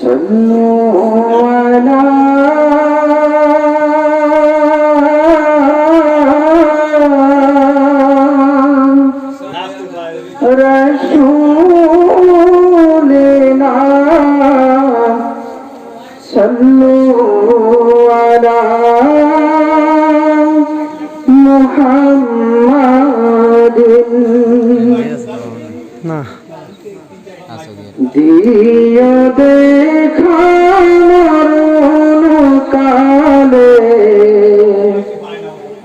صلوا على رسولنا صلوا على محمد না দিয়া দেখা কালে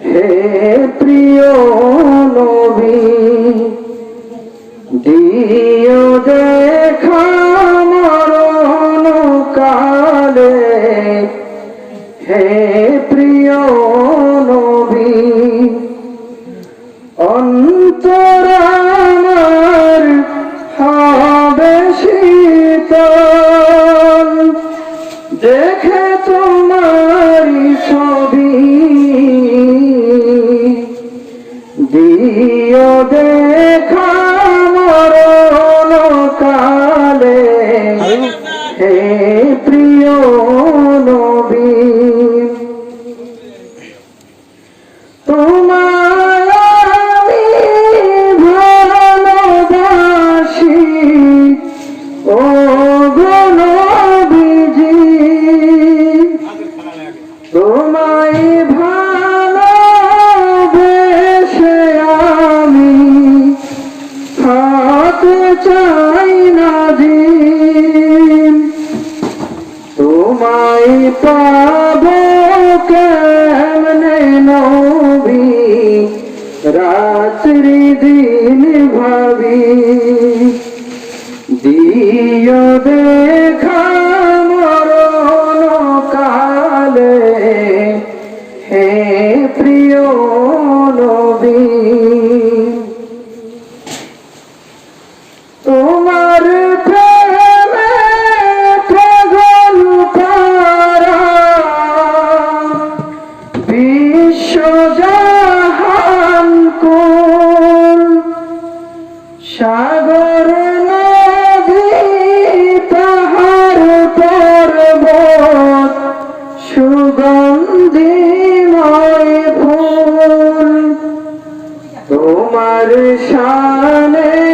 হে প্রিয় নবী দিয় দেখা কালে হে তোমারি ছবি। দিও দেখা মরণ কালে হে চাই না দিন তোমায় পাব কেমনে নবী? রাত্রি দিন ভাবি। দিয় দেখা মরণ কালে। হে প্রিয় নবী। তোমার প্রেমে পাগল পারা। বিশ্বজাহান নদী পাহাড় পর্বত সুগন্ধিময় ফুল। তোমার শানে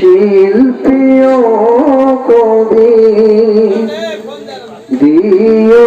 শিল্পীও কবি। দিও